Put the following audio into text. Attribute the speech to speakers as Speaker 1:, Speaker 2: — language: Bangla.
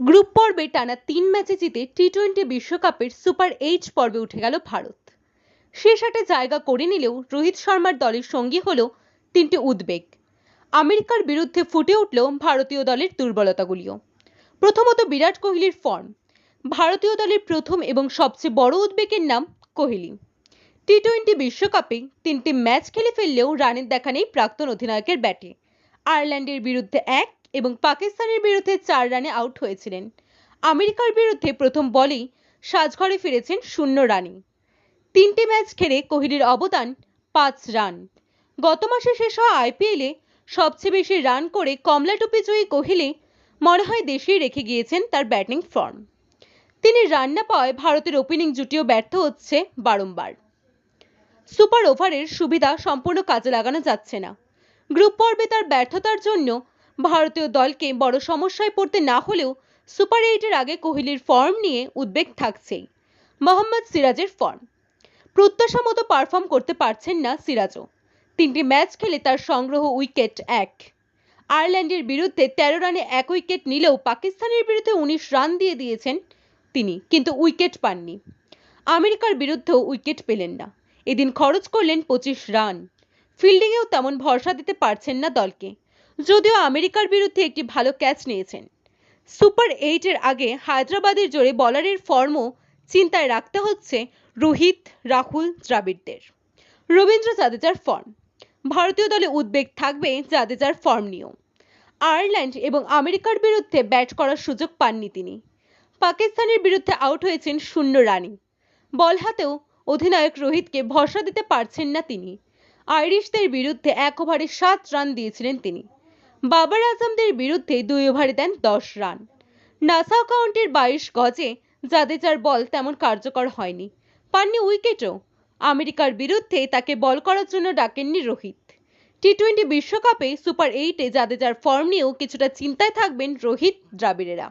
Speaker 1: গ্রুপ পর্বে টানা তিন ম্যাচে জিতে টি টোয়েন্টি বিশ্বকাপের সুপার এইট পর্বে উঠে গেল ভারত। শেষ আটে জায়গা করে নিলেও রোহিত শর্মার দলের সঙ্গী হল তিনটি উদ্বেগ। আমেরিকার বিরুদ্ধে ফুটে উঠল ভারতীয় দলের দুর্বলতাগুলিও। প্রথমত বিরাট কোহলির ফর্ম ভারতীয় দলের প্রথম এবং সবচেয়ে বড় উদ্বেগের নাম কোহলি। টি টোয়েন্টি বিশ্বকাপে তিনটি ম্যাচ খেলে ফেললেও রানের দেখা নেই প্রাক্তন অধিনায়কের ব্যাটে। আয়ারল্যান্ডের বিরুদ্ধে এক এবং পাকিস্তানের বিরুদ্ধে চার রানে আউট হয়েছিলেন। আমেরিকার বিরুদ্ধে প্রথম বলেই সাজঘরে ফিরেছেন শূন্য রানে। তিনটি ম্যাচ খেলে কোহলির অবদান পাঁচ রান। গত মাসে শেষ হওয়া আইপিএলে সবচেয়ে বেশি রান করে কমলা টুপি জয়ী কোহলি মনে হয় দেশেই রেখে গিয়েছেন তার ব্যাটিং ফর্ম। তিনি রান না পাওয়ায় ভারতের ওপেনিং জুটিও ব্যর্থ হচ্ছে বারংবার। সুপার ওভারের সুবিধা সম্পূর্ণ কাজে লাগানো যাচ্ছে না। গ্রুপ পর্বে তার ব্যর্থতার জন্য ভারতীয় দলকে বড় সমস্যায় পড়তে না হলেও সুপার এইটের আগে কোহলির ফর্ম নিয়ে উদ্বেগ থাকছেই। মোহাম্মদ সিরাজের ফর্ম। প্রত্যাশা মতো পারফর্ম করতে পারছেন না সিরাজও। তিনটি ম্যাচ খেলে তার সংগ্রহ উইকেট এক। আয়ারল্যান্ডের বিরুদ্ধে তেরো রানে এক উইকেট নিলেও পাকিস্তানের বিরুদ্ধে উনিশ রান দিয়ে দিয়েছেন তিনি, কিন্তু উইকেট পাননি। আমেরিকার বিরুদ্ধেও উইকেট পেলেন না। এদিন খরচ করলেন পঁচিশ রান। ফিল্ডিংয়েও তেমন ভরসা দিতে পারছেন না দলকে। যদিও আমেরিকার বিরুদ্ধে একটি ভালো ক্যাচ নিয়েছেন। সুপার এইটের আগে হায়দ্রাবাদের জোরে বলারের ফর্মও চিন্তায় রাখতে হচ্ছে রোহিত, রাহুল, দ্রাবিড়দের। রবীন্দ্র জাদেজার ফর্ম ভারতীয় দলে উদ্বেগ থাকবে জাদেজার ফর্ম নিয়েও। আয়ারল্যান্ড এবং আমেরিকার বিরুদ্ধে ব্যাট করার সুযোগ পাননি তিনি। পাকিস্তানের বিরুদ্ধে আউট হয়েছেন শূন্য রানে। বল হাতেও অধিনায়ক রোহিতকে ভরসা দিতে পারছেন না তিনি। আইরিশদের বিরুদ্ধে এক ওভারে সাত রান দিয়েছিলেন তিনি। বাবার আজমদের বিরুদ্ধে দুই ওভারে দেন দশ রান। নাসাও কাউন্টির বাইশ গজে জাদেজার বল তেমন কার্যকর হয়নি। পাননি উইকেটও আমেরিকার বিরুদ্ধে তাকে বল করার জন্য ডাকেননি রোহিত। টি টোয়েন্টি বিশ্বকাপে সুপার এইটে জাদেজার ফর্ম নিয়েও কিছুটা চিন্তায় থাকবেন রোহিত দ্রাবিড়েরা।